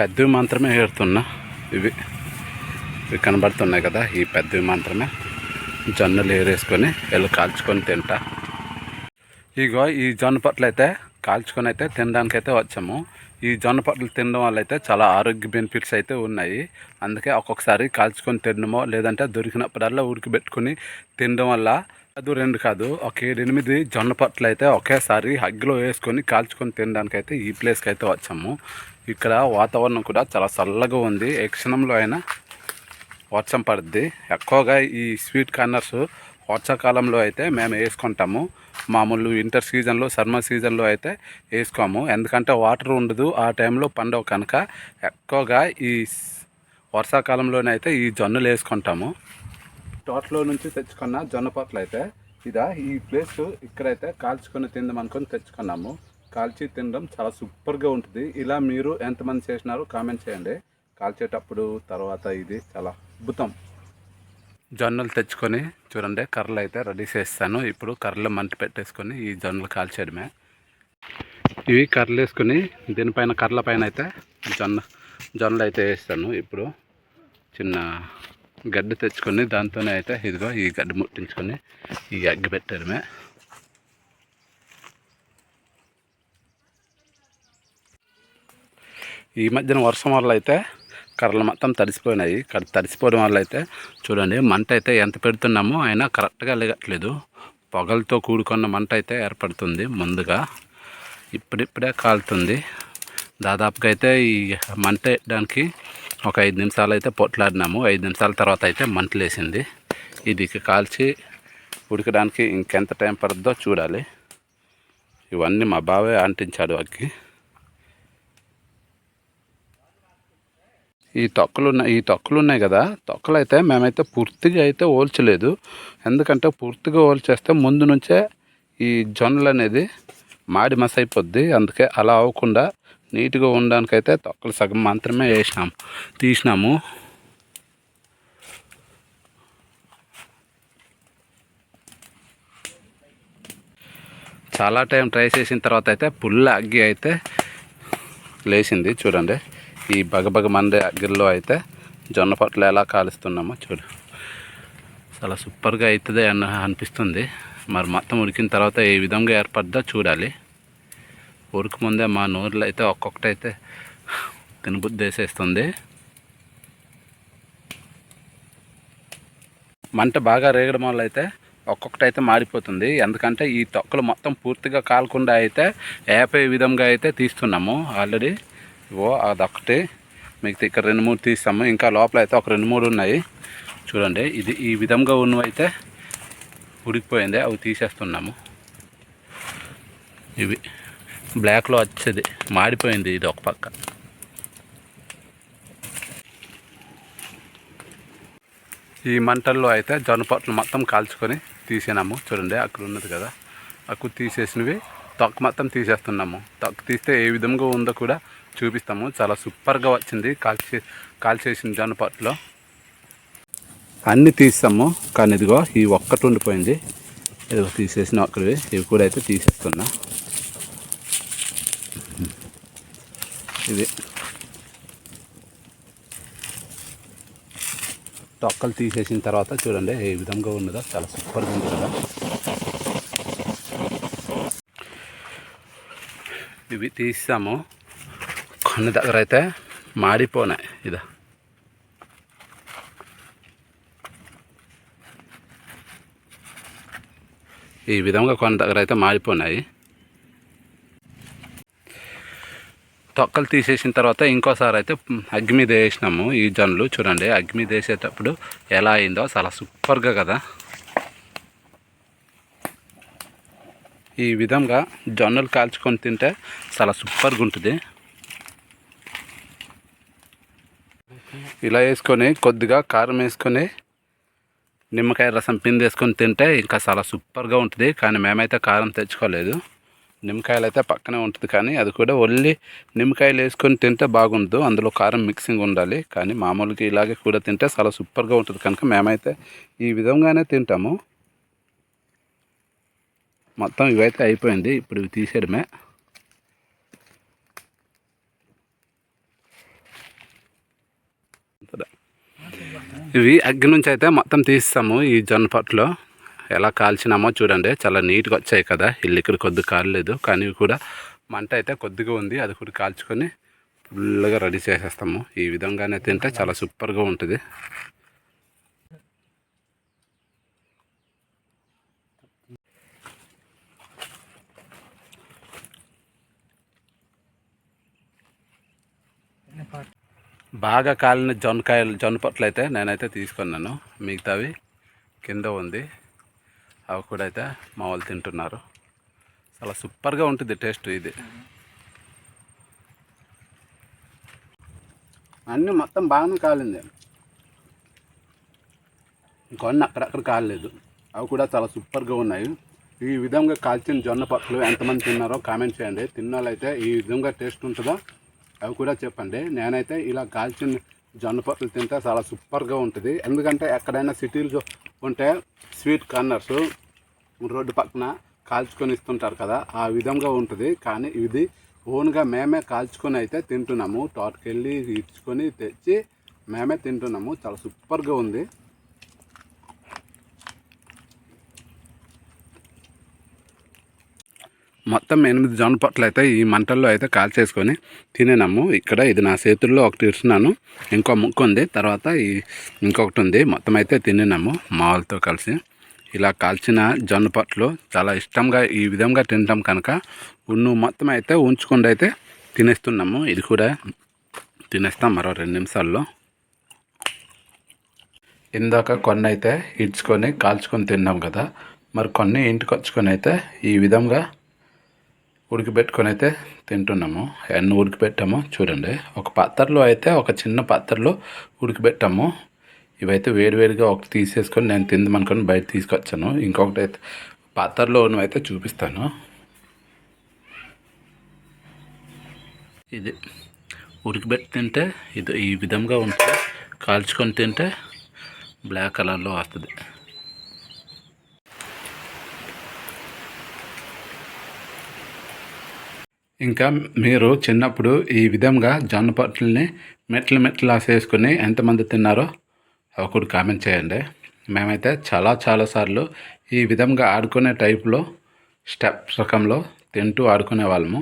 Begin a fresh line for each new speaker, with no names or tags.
పెద్దవి మాత్రమే ఏరుతున్నా. ఇవి ఇవి కనబడుతున్నాయి కదా ఈ పెద్దవి మాత్రమే. జొన్నలు ఏరేసుకొని వెళ్ళి కాల్చుకొని తింటా. ఇగో ఈ జొన్న పొట్లు అయితే కాల్చుకొని అయితే తినడానికి అయితే వచ్చాము. ఈ జొన్న పొట్లు తినడం వల్ల అయితే చాలా ఆరోగ్య బెనిఫిట్స్ అయితే ఉన్నాయి. అందుకే ఒక్కొక్కసారి కాల్చుకొని తినడమో లేదంటే దొరికినప్పుడల్లా ఉడికిపెట్టుకొని తినడం వల్ల అది రెండు కాదు. ఒక ఎనిమిది జొన్న పొట్లు అయితే ఒకేసారి అగ్గిలో వేసుకొని కాల్చుకొని తినడానికి అయితే ఈ ప్లేస్కి అయితే వచ్చాము. ఇక్కడ వాతావరణం కూడా చాలా చల్లగా ఉంది. ఏ క్షణంలో అయినా వర్షం పడుద్ది. ఎక్కువగా ఈ స్వీట్ కార్నర్స్ వర్షాకాలంలో అయితే మేము వేసుకుంటాము. మామూలు వింటర్ సీజన్లో సమ్మర్ సీజన్లో అయితే వేసుకోము. ఎందుకంటే వాటర్ ఉండదు. ఆ టైంలో పండవు కనుక ఎక్కువగా ఈ వర్షాకాలంలోనే అయితే ఈ జొన్నలు వేసుకుంటాము. తోటలో నుంచి తెచ్చుకున్న జొన్న పొట్లు అయితే ఇదా ఈ ప్లేస్ ఇక్కడైతే కాల్చుకొని తిందాం అనుకొని తెచ్చుకున్నాము. కాల్చి తినడం చాలా సూపర్గా ఉంటుంది. ఇలా మీరు ఎంతమంది చేసినారో కామెంట్ చేయండి. కాల్చేటప్పుడు తర్వాత ఇది చాలా అద్భుతం. జొన్నలు తెచ్చుకొని చూడండి కర్రలు అయితే రెడీ చేస్తాను. ఇప్పుడు కర్రలు మంట పెట్టేసుకొని ఈ జొన్నలు కాల్చేయడమే. ఇవి కర్రలు వేసుకొని దీనిపైన కర్రల పైన అయితే జొన్న జొన్నలు అయితే వేస్తాను. ఇప్పుడు చిన్న గడ్డి తెచ్చుకొని దాంతోనే అయితే ఇదిగో ఈ గడ్డి ముట్టించుకొని ఈ అగ్గి పెట్టడమే ఈ మధ్యన వర్షం వల్ల అయితే కర్రలు మొత్తం తడిసిపోయినాయి. తడిసిపోవడం వల్ల అయితే చూడండి మంట అయితే ఎంత పెడుతున్నామో అయినా కరెక్ట్గా లేగట్లేదు. పొగలతో కూడుకున్న మంట అయితే ఏర్పడుతుంది ముందుగా. ఇప్పుడిప్పుడే కాలుతుంది. దాదాపుగా అయితే ఈ మంట వేయడానికి ఒక ఐదు నిమిషాలు అయితే పొట్లాడినాము. ఐదు నిమిషాల తర్వాత అయితే మంటలేసింది ఇది కాల్చి ఉడకడానికి ఇంకెంత టైం పడుతుందో చూడాలి. ఇవన్నీ మా బావే అంటించాడు అగ్గి. ఈ తొక్కలు ఉన్నాయి ఈ తొక్కలు ఉన్నాయి కదా తొక్కలు అయితే మేమైతే పూర్తిగా అయితే ఓల్చలేదు. ఎందుకంటే పూర్తిగా ఓల్చేస్తే ముందు నుంచే ఈ జొన్నలు అనేది మాడి మస అయిపోద్ది అందుకే అలా అవ్వకుండా నీట్గా ఉండడానికైతే తొక్కలు సగం మాత్రమే వేసినాము తీసినాము. చాలా టైం ట్రై చేసిన తర్వాత అయితే పుల్ల అగ్గి అయితే లేచింది చూడండి. ఈ బగబగ మండే అగ్గిల్లో అయితే జొన్న పొట్లు ఎలా కాలుస్తున్నామో చూడు. చాలా సూపర్గా అవుతుంది అన్న అనిపిస్తుంది. మరి మొత్తం ఉడికిన తర్వాత ఏ విధంగా ఏర్పడ్డా చూడాలి. ఉడక ముందే మా నోరులో అయితే ఒక్కొక్కటైతే తినబుద్ధి వేసేస్తుంది మంట బాగా రేగడం వల్ల అయితే ఒక్కొక్కటైతే మాడిపోతుంది ఎందుకంటే ఈ తొక్కలు మొత్తం పూర్తిగా కాలకుండా అయితే ఏపే విధంగా అయితే తీస్తున్నాము ఆల్రెడీ. ఓ అదొకటి మిగతా ఇక్కడ రెండు మూడు తీస్తాము. ఇంకా లోపల అయితే ఒక రెండు మూడు ఉన్నాయి. చూడండి ఇది ఈ విధంగా ఉన్నవైతే ఉడికిపోయింది. అవి తీసేస్తున్నాము. ఇవి బ్లాక్లో వచ్చేది మాడిపోయింది ఇది ఒక పక్క. ఈ మంటల్లో అయితే జొన్నపట్లు మొత్తం కాల్చుకొని తీసినాము. చూడండి అక్కడ ఉన్నది కదా. అక్కడ తీసేసినవి తొక్క మొత్తం తీసేస్తున్నాము. తొక్క తీస్తే ఏ విధంగా ఉందో కూడా చూపిస్తాము. చాలా సూపర్గా వచ్చింది కాల్చే కాల్చేసిన జొన్నపట్లో అన్నీ తీస్తాము కానీ ఇదిగో ఈ ఒక్కటి ఉండిపోయింది. ఇదిగో తీసేసిన ఒక్కడివి ఇవి కూడా అయితే తీసేస్తున్నా. ఇది తొక్కలు తీసేసిన తర్వాత చూడండి ఏ విధంగా ఉన్నదో చాలా సూపర్గా ఉంది కదా. ఇవి తీసాము. కొన్ని దగ్గర అయితే మాడిపోనాయి ఇదా. ఈ విధంగా కొన్ని దగ్గర అయితే మాడిపోయినాయి తొక్కలు తీసేసిన తర్వాత ఇంకోసారి అయితే అగ్గి మీద వేసినాము ఈ జొన్నలు చూడండి అగ్గి మీద వేసేటప్పుడు ఎలా అయిందో చాలా సూపర్గా కదా. ఈ విధంగా జొన్నలు కాల్చుకొని తింటే చాలా సూపర్గా ఉంటుంది. ఇలా వేసుకొని కొద్దిగా కారం వేసుకొని నిమ్మకాయ రసం పిండేసుకొని తింటే ఇంకా చాలా సూపర్గా ఉంటుంది కానీ మేమైతే కారం తెచ్చుకోలేదు. నిమ్మకాయలు అయితే పక్కనే ఉంటుంది కానీ అది కూడా ఒళ్ళి నిమ్మకాయలు వేసుకొని తింటే బాగుండదు. అందులో కారం మిక్సింగ్ ఉండాలి. కానీ మామూలుగా ఇలాగే కూడా తింటే చాలా సూపర్గా ఉంటుంది. కనుక మేమైతే ఈ విధంగానే తింటాము. మొత్తం ఇవైతే అయిపోయింది. ఇప్పుడు ఇవి తీసేయడమే. ఇవి అగ్గి నుంచి అయితే మొత్తం తీస్తాము ఈ జొన్న పట్లో ఎలా కాల్చినామో చూడండి. చాలా నీట్గా వచ్చాయి కదా. ఇల్లు ఇక్కడ కొద్ది కాలేదు కానీ కూడా మంట అయితే కొద్దిగా ఉంది. అది కూడా కాల్చుకొని ఫుల్గా రెడీ చేసేస్తాము. ఈ విధంగానే తింటే చాలా సూపర్గా ఉంటుంది. బాగా కాలిన జొన్నకాయలు జొన్న పొట్లు అయితే నేనైతే తీసుకున్నాను. మిగతావి కింద ఉంది. అవి కూడా అయితే మా వాళ్ళు తింటున్నారు. చాలా సూపర్గా ఉంటుంది టేస్ట్ ఇది. అన్నీ మొత్తం బాగానే కాలింది. కొన్ని అక్కడక్కడ కాలేదు అవి కూడా చాలా సూపర్గా ఉన్నాయి. ఈ విధంగా కాల్చిన జొన్న పొట్లు ఎంతమంది తిన్నారో కామెంట్ చేయండి. తిన్న వాళ్ళైతే ఈ విధంగా టేస్ట్ ఉంటుందో? అవి కూడా చెప్పండి. నేనైతే ఇలా కాల్చిన జొన్న పొట్లు తింటే చాలా సూపర్గా ఉంటుంది. ఎందుకంటే ఎక్కడైనా సిటీలు ఉంటే స్వీట్ కార్నర్స్ రోడ్డు పక్కన కాల్చుకొని ఇస్తుంటారు కదా ఆ విధంగా ఉంటుంది. కానీ ఇది ఓన్గా మేమే కాల్చుకొని అయితే తింటున్నాము. తోటకెళ్ళి ఇచ్చుకొని తెచ్చి మేమే తింటున్నాము. చాలా సూపర్గా ఉంది. మొత్తం ఎనిమిది జొన్న పొట్లు అయితే ఈ మంటల్లో అయితే కాల్చేసుకొని తినేనాము ఇక్కడ ఇది నా చేతుల్లో ఒకటి ఇస్తున్నాను. ఇంకో ముక్కు ఉంది. తర్వాత ఈ ఇంకొకటి ఉంది. మొత్తం అయితే తినేనాము మా వాళ్ళతో కలిసి. ఇలా కాల్చిన జొన్న పొట్లు చాలా ఇష్టంగా ఈ విధంగా తినటం కనుక ఉన్ను మొత్తం అయితే ఉంచుకుండా అయితే తినేస్తున్నాము. ఇది కూడా తినేస్తాం మరో రెండు నిమిషాల్లో. ఇందాక కొన్ని అయితే ఇడ్చుకొని కాల్చుకొని తిన్నాం కదా. మరి కొన్ని ఇంటికి వచ్చుకొని అయితే ఈ విధంగా ఉడికిపెట్టుకొని అయితే తింటున్నాము. ఎన్ని ఉడికిపెట్టామో చూడండి. ఒక పాత్రలో అయితే ఒక చిన్న పాత్రలో ఉడికిపెట్టాము. ఇవైతే వేడివేడిగా ఒకటి తీసేసుకొని నేను తిందామనుకొని బయట తీసుకొచ్చాను. ఇంకొకటి అయితే పాత్రలో అయితే చూపిస్తాను. ఇది ఉడికిపెట్టి తింటే ఇది ఈ విధంగా ఉంటుంది. కాల్చుకొని తింటే బ్లాక్ కలర్లో వస్తుంది. ఇంకా మీరు చిన్నప్పుడు ఈ విధంగా జొన్న పొట్లని మెట్లు మెట్లు ఆసేసుకుని ఎంతమంది తిన్నారో ఒకటి కామెంట్ చేయండి. మేమైతే చాలా చాలాసార్లు ఈ విధంగా ఆడుకునే టైప్లో స్టెప్ రకంలో తింటూ ఆడుకునే వాళ్ళము